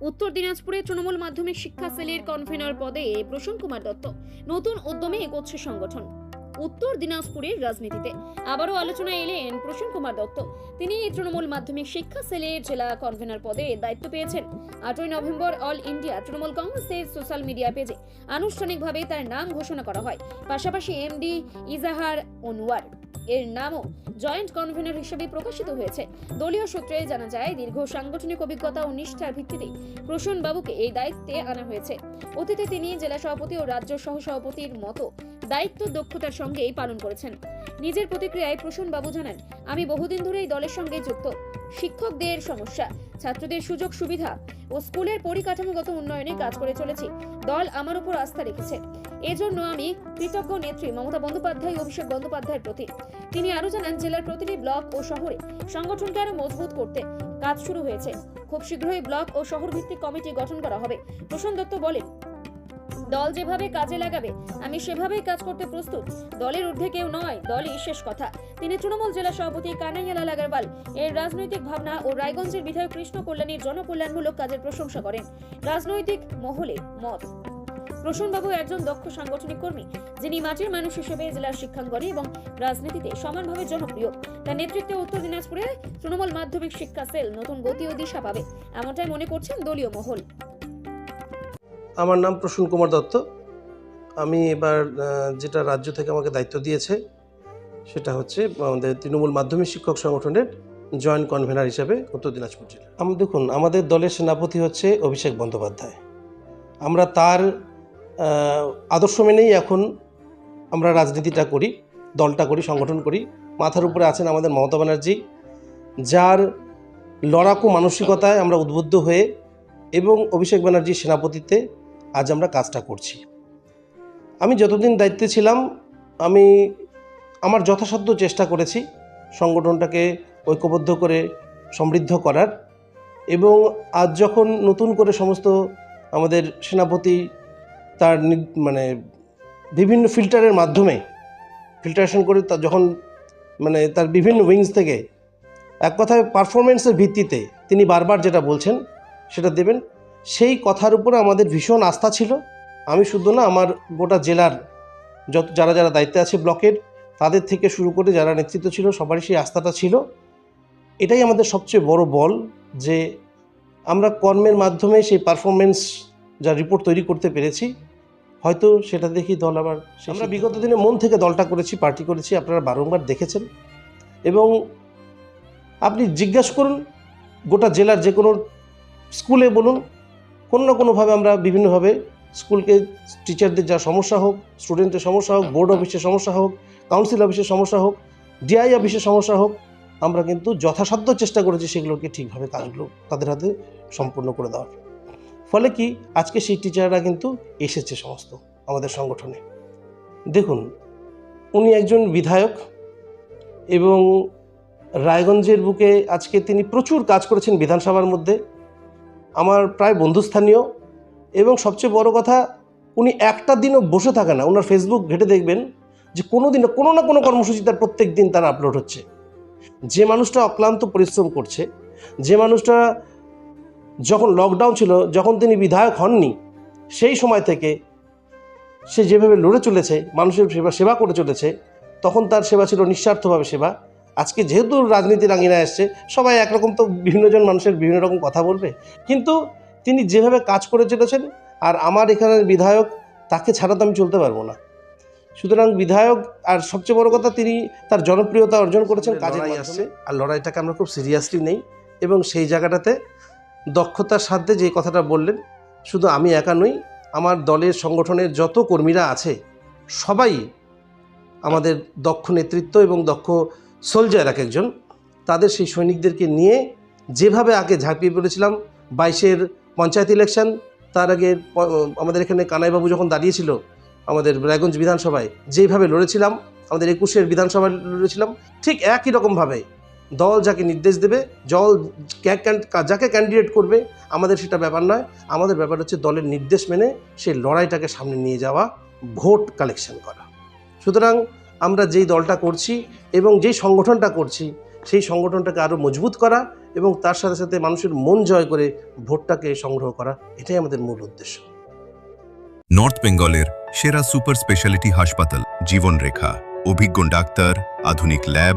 উত্তর দিনাজপুরে তৃণমূল মাধ্যমিক শিক্ষা সেলের কনভেনর পদে প্রসূন কুমার দত্ত, নতুন উদ্যমে এগোচ্ছে সংগঠন। উত্তর দিনাজপুরের রাজনীতিতে আবারও আলোচনায় এলেন প্রসূন কুমার দত্ত। তিনি তৃণমূল মাধ্যমিক শিক্ষা সেলের জেলা কনভেনর পদে দায়িত্ব পেয়েছেন। আটই নভেম্বর অল ইন্ডিয়া তৃণমূল কংগ্রেসের সোশ্যাল মিডিয়া পেজে আনুষ্ঠানিকভাবে তার নাম ঘোষণা করা হয়। পাশাপাশি এমডি ইজাহার অনুয়ার এর নামও জয়েন্ট কনভেনর হিসেবে প্রকাশিত হয়েছে। দলীয় সূত্রে জানা যায়, দীর্ঘ সাংগঠনিক অভিজ্ঞতা ও নিষ্ঠার ভিত্তিতে প্রসূন বাবুকে এই দায়িত্বে আনা হয়েছে। অতীতে তিনি জেলা সভাপতি ও রাজ্য সহ সভাপতির মতো দায়িত্ব দক্ষতার সঙ্গেই পালন করেছেন। নিজের প্রতিক্রিয়ায় প্রসূন বাবু জানান, আমি বহুদিন ধরে এই দলের সঙ্গে যুক্ত। শিক্ষকদের সমস্যা, ছাত্রদের সুযোগ সুবিধা ও স্কুলের পরিকাঠামোগত উন্নয়নে কাজ করে চলেছি। দল আমার উপর আস্থা রেখেছে। এজন্য আমি কৃতজ্ঞ নেত্রী মমতা বন্দ্যোপাধ্যায় ও অভিষেক বন্দ্যোপাধ্যায়ের প্রতি। তিনি আরও জানান, জেলার প্রতিটি ব্লক ও শহরে সংগঠনকে আরও মজবুত করতে কাজ শুরু হয়েছে। খুব শীঘ্রই ব্লক ও শহর ভিত্তিক কমিটি গঠন করা হবে। প্রসন্ন দত্ত বলেন, দল যেভাবে কাজে লাগাবে, আমি সেভাবেই কাজ করতে প্রস্তুত। দলের ঊর্ধ্বে কেউ নয়, দলই শেষ কথা। তিনি তৃণমূল জেলা সভাপতি কানাইয়ালাল আগারওয়াল, এর রাজনৈতিক ভাবনা ও রায়গঞ্জের বিধায়ক কৃষ্ণ কল্যাণীর জনকল্যাণমূলক কাজের প্রশংসা করেন। রাজনৈতিক মহলে মত। প্রসূনবাবু একজন দক্ষ সাংগঠনিক কর্মী যিনি মাটির মানুষ হিসেবে জেলার শিক্ষাঙ্গনে এবং রাজনীতিতে সমানভাবে জনপ্রিয়। তার নেতৃত্বে উত্তর দিনাজপুরে তৃণমূল মাধ্যমিক শিক্ষা সেল নতুন গতি ও দিশা পাবে এমনটাই মনে করছেন দলীয় মহল। আমার নাম প্রসূন কুমার দত্ত। আমি এবার যেটা রাজ্য থেকে আমাকে দায়িত্ব দিয়েছে সেটা হচ্ছে আমাদের তৃণমূল মাধ্যমিক শিক্ষক সংগঠনের জয়েন্ট কনভেনার হিসেবে উত্তর দিনাজপুর জেলা। আমি দেখুন আমাদের দলের সেনাপতি হচ্ছে অভিষেক বন্দ্যোপাধ্যায়। আমরা তার আদর্শ মেনেই এখন আমরা রাজনীতিটা করি, দলটা করি, সংগঠন করি। মাথার উপরে আছেন আমাদের মমতা ব্যানার্জি, যার লড়াকু মানসিকতায় আমরা উদ্বুদ্ধ হয়ে এবং অভিষেক ব্যানার্জির সেনাপতিতে আজ আমরা কাজটা করছি। আমি যতদিন দায়িত্বে ছিলাম, আমি আমার যথাসাধ্য চেষ্টা করেছি সংগঠনটাকে ঐক্যবদ্ধ করে সমৃদ্ধ করার এবং আজ যখন নতুন করে সমস্ত আমাদের সেনাপতি তার মানে বিভিন্ন ফিল্টারের মাধ্যমে ফিল্টারেশন করে তা যখন মানে তার বিভিন্ন উইংস থেকে, এক কথায় পারফরমেন্সের ভিত্তিতে তিনি বারবার যেটা বলছেন, সেটা দেবেন। সেই কথার উপরে আমাদের ভীষণ আস্থা ছিল। আমি শুধু না, আমার গোটা জেলার যত, যারা যারা দায়িত্বে আছে ব্লকের, তাদের থেকে শুরু করে যারা নেতৃত্ব ছিল, সবারই সেই আস্থাটা ছিল। এটাই আমাদের সবচেয়ে বড় বল যে আমরা কর্মের মাধ্যমে সেই পারফরমেন্স যা রিপোর্ট তৈরি করতে পেরেছি হয়তো সেটা দেখি দল আবার আমরা বিগত দিনে মন থেকে দলটা করেছি পার্টি করেছি আপনারা বারংবার দেখেছেন। এবং আপনি জিজ্ঞাসা করুন গোটা জেলার যে কোনো স্কুলে বলুন কোনো না কোনোভাবে আমরা বিভিন্নভাবে স্কুলকে টিচারদের যা সমস্যা হোক স্টুডেন্টের সমস্যা হোক বোর্ড অফিসের সমস্যা হোক কাউন্সিল অফিসের সমস্যা হোক ডিআই অফিসের সমস্যা হোক আমরা কিন্তু যথাসাধ্য চেষ্টা করেছি সেগুলোকে ঠিকভাবে কাজগুলো তাদের হাতে সম্পূর্ণ করে দেওয়ার। ফলে কি আজকে সেই টিচাররা কিন্তু এসেছে সমস্ত আমাদের সংগঠনে। দেখুন, উনি একজন বিধায়ক এবং রায়গঞ্জের বুকে আজকে তিনি প্রচুর কাজ করেছেন বিধানসভার মধ্যে। আমার প্রায় বন্ধুস্থানীয় এবং সবচেয়ে বড় কথা, উনি একটা দিনও বসে থাকে না। ওনার ফেসবুক ঘেটে দেখবেন যে কোনো দিনও কোনো না কোনো কর্মসূচি তার প্রত্যেক দিন তার আপলোড হচ্ছে। যে মানুষটা অক্লান্ত পরিশ্রম করছে, যে মানুষটা যখন লকডাউন ছিল যখন তিনি বিধায়ক হননি সেই সময় থেকে সে যেভাবে লড়ে চলেছে মানুষের সেবা সেবা করে চলেছে তখন তার সেবা ছিল নিঃস্বার্থভাবে সেবা। আজকে যেহেতু রাজনীতির আঙিনায় আসছে সবাই একরকম তো বিভিন্নজন মানুষের বিভিন্ন রকম কথা বলবে। কিন্তু তিনি যেভাবে কাজ করে চলেছেন আর আমার এখানের বিধায়ক তাকে ছাড়া তো আমি চলতে পারব না। সুতরাং বিধায়ক আর সবচেয়ে বড় কথা তিনি তার জনপ্রিয়তা অর্জন করেছেন কাজে আসছে আর লড়াইটাকে আমরা খুব সিরিয়াসলি নেই এবং সেই জায়গাটাতে দক্ষতার সাথে যে কথাটা বললেন, শুধু আমি একা নই, আমার দলের সংগঠনের যত কর্মীরা আছে, সবাই আমাদের দক্ষ নেতৃত্ব এবং দক্ষ সোলজার এক একজন, তাদের সেই সৈনিকদেরকে নিয়ে যেভাবে আগে ঝাঁপিয়ে পড়েছিলাম, বাইশের পঞ্চায়েত ইলেকশন তার আগে আমাদের এখানে কানাইবাবু যখন দাঁড়িয়েছিল, আমাদের রায়গঞ্জ বিধানসভায় যেইভাবে লড়েছিলাম, আমাদের একুশের বিধানসভায় লড়েছিলাম, ঠিক একই রকমভাবে দল যাকে নির্দেশ দেবে, জল যাকে ক্যান্ডিডেট করবে, আমাদের সেটা ব্যাপার নয়। আমাদের ব্যাপার হচ্ছে দলের নির্দেশ মেনে সেই লড়াইটাকে সামনে নিয়ে যাওয়া, ভোট কালেকশন করা। সুতরাং আমরা যেই দলটা করছি এবং যেই সংগঠনটা করছি, সেই সংগঠনটাকে আরও মজবুত করা এবং তার সাথে সাথে মানুষের মন জয় করে ভোটটাকে সংগ্রহ করা, এটাই আমাদের মূল উদ্দেশ্য। নর্থ বেঙ্গলের সেরা সুপার স্পেশালিটি হাসপাতাল, জীবনরেখা। অভিজ্ঞ ডাক্তার, আধুনিক lab